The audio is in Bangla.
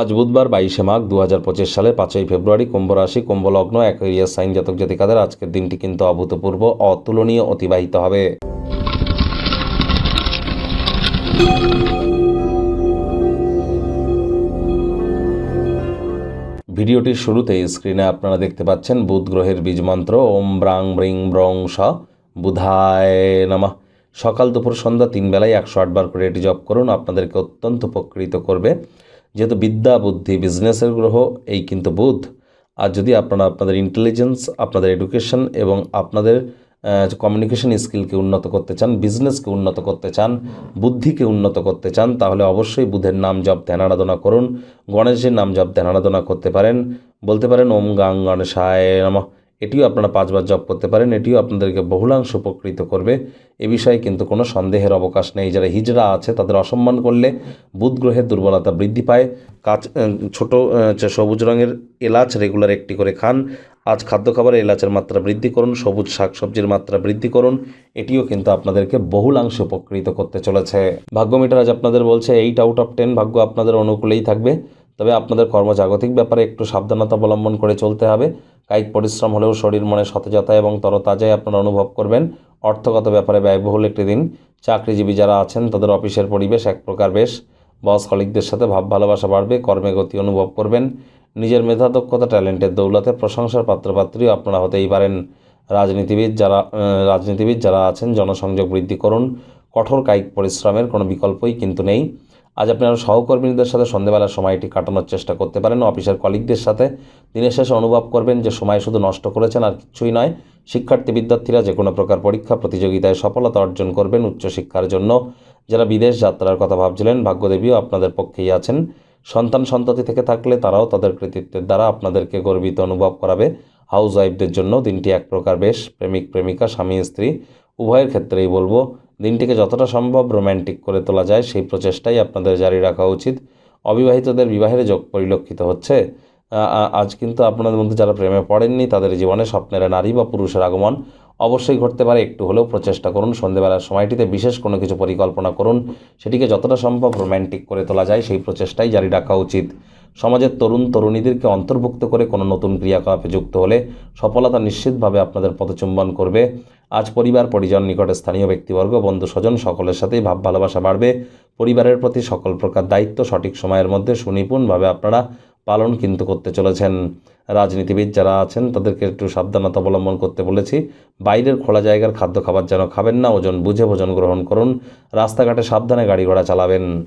আজ বুধবার বাইশে মাঘ দু হাজার পঁচিশ সালে পাঁচই ফেব্রুয়ারি কুম্ভ রাশি কুম্ভ লগ্ন সাইন জাতক জাতিকাদের আজকের দিনটি কিন্তু অভূতপূর্ব, অতুলনীয়, অতিবাহিত হবে। ভিডিওটির শুরুতেই স্ক্রিনে আপনারা দেখতে পাচ্ছেন বুধ গ্রহের বীজ মন্ত্র, ওম ব্রাং ব্রিং ব্রং স, বুধায় নমঃ। সকাল দুপুর সন্ধ্যা তিন বেলায় একশো আটবার করে এটি জপ করুন। আপনাদেরকে অত্যন্ত উপকৃত করবে। যেহেতু বিদ্যা, বুদ্ধি, বিজনেসের গ্রহ, এই কিন্তু বুধ। আর যদি আপনারা আপনাদের ইন্টেলিজেন্স আপনাদের এডুকেশন এবং আপনাদের কমিউনিকেশন স্কিলকে উন্নত করতে চান বিজনেসকে উন্নত করতে চান, বুদ্ধিকে উন্নত করতে চান, তাহলে অবশ্যই বুধের নাম জপ, ধ্যান, আরাধনা করুন। গণেশের নাম জপ, ধ্যান, আরাধনা করতে পারেন। বলতে পারেন, ওম গাং গণেশায় নমঃ। এটিও আপনারা পাঁচবার জপ করতে পারেন, এটিও আপনাদেরকে বহুলাংশ উপকৃত করবে। এ বিষয়ে কিন্তু কোনো সন্দেহের অবকাশ নেই। যারা হিজড়া আছে, তাদের অসম্মান করলে বুধ গ্রহের দুর্বলতা বৃদ্ধি পায়। কাজ ছোট সবুজ রঙের এলাচ রেগুলার একটি করে খান। আজ খাদ্য খাবারে এলাচের মাত্রা বৃদ্ধি করুন, সবুজ শাকসবজির মাত্রা বৃদ্ধি করুন। এটিও কিন্তু আপনাদেরকে বহুলাংশে উপকৃত করতে চলেছে। ভাগ্য মিটার আজ আপনাদের বলছে এইট আউট অফ টেন ভাগ্য আপনাদের অনুকূলেই থাকবে। তবে আপনাদের কর্মজাগতিক ব্যাপারে একটু সাবধানতা অবলম্বন করে চলতে হবে। কায়িক পরিশ্রম হলেও শরীর, মনে সতেজতা এবং তরতাজাই আপনারা অনুভব করবেন। অর্থগত ব্যাপারে ব্যয়বহুল একটি দিন। চাকরিজীবী যারা আছেন, তাদের অফিসের পরিবেশ এক প্রকার বেশ। বস কলিকদের সাথে ভাব ভালোবাসা বাড়বে, কর্মে গতি অনুভব করবেন। নিজের মেধা দক্ষতা ট্যালেন্টের দৌলতে প্রশংসার পাত্রপাত্রীও আপনারা হতেই পারেন। রাজনীতিবিদ যারা রাজনীতিবিদ যারা আছেন, জনসংযোগ বৃদ্ধি করুন। কঠোর কায়িক পরিশ্রমের কোনো বিকল্পই কিন্তু নেই। আজ আপনারা সহকর্মীদের সাথে সন্ধেবেলার সময়টি কাটানোর চেষ্টা করতে পারেন। অফিসের কলিগদের সাথে দিনের শেষে অনুভব করবেন যে সময় শুধু নষ্ট করেছেন আর কিছুই নয়, শিক্ষার্থী, বিদ্যার্থীরা যে কোনো প্রকার পরীক্ষা, প্রতিযোগিতায় সফলতা অর্জন করবেন উচ্চশিক্ষার জন্য। যারা বিদেশ যাত্রার কথা ভাবছিলেন, ভাগ্যদেবীও আপনাদের পক্ষেই আছেন। সন্তান সন্ততি থেকে থাকলে তারাও তাদের কৃতিত্বের দ্বারা আপনাদেরকে গর্বিত অনুভব করাবে। হাউস ওয়াইফদের জন্য দিনটি এক প্রকার বেশ প্রেমিক প্রেমিকা স্বামী স্ত্রী উভয়ের ক্ষেত্রেই বলব। দিনটিকে যতটা সম্ভব রোম্যান্টিক করে তোলা যায়, সেই প্রচেষ্টাই আপনাদের জারি রাখা উচিত। অবিবাহিতদের বিবাহের যোগ পরিলক্ষিত হচ্ছে। আজ কিন্তু আপনাদের মধ্যে যারা প্রেমে পড়েননি, তাদের জীবনে স্বপ্নের নারী বা পুরুষের আগমন অবশ্যই ঘটতে পারে। একটু হলেও প্রচেষ্টা করুন, সন্ধেবেলার সময়টিতে বিশেষ কোনো কিছু পরিকল্পনা করুন। সেটিকে যতটা সম্ভব রোম্যান্টিক করে তোলা যায়, সেই প্রচেষ্টাই জারি রাখা উচিত। সমাজের তরুণ তরুণীদেরকে অন্তর্ভুক্ত করে কোনো নতুন ক্রিয়াকলাপে যুক্ত হলে সফলতা নিশ্চিতভাবে আপনাদের পদচুম্বন করবে। আজ পরিবার, পরিজন, নিকটে স্থানীয় ব্যক্তিবর্গ, বন্ধু, স্বজন সকলের সাথেই ভাব ভালোবাসা বাড়বে। পরিবারের প্রতি সকল প্রকার দায়িত্ব সঠিক সময়ের মধ্যে সুনিপুণভাবে আপনারা পালন কিন্তু করতে চলেছেন। রাজনীতিবিদ যারা আছেন, তাদেরকে একটু সাবধানতা অবলম্বন করতে বলেছি, বাইরের খোলা জায়গার খাদ্য খাবার যেন খাবেন না, ওজন বুঝে ভোজন গ্রহণ করুন, রাস্তাঘাটে সাবধানে গাড়ি ঘোড়া চালাবেন।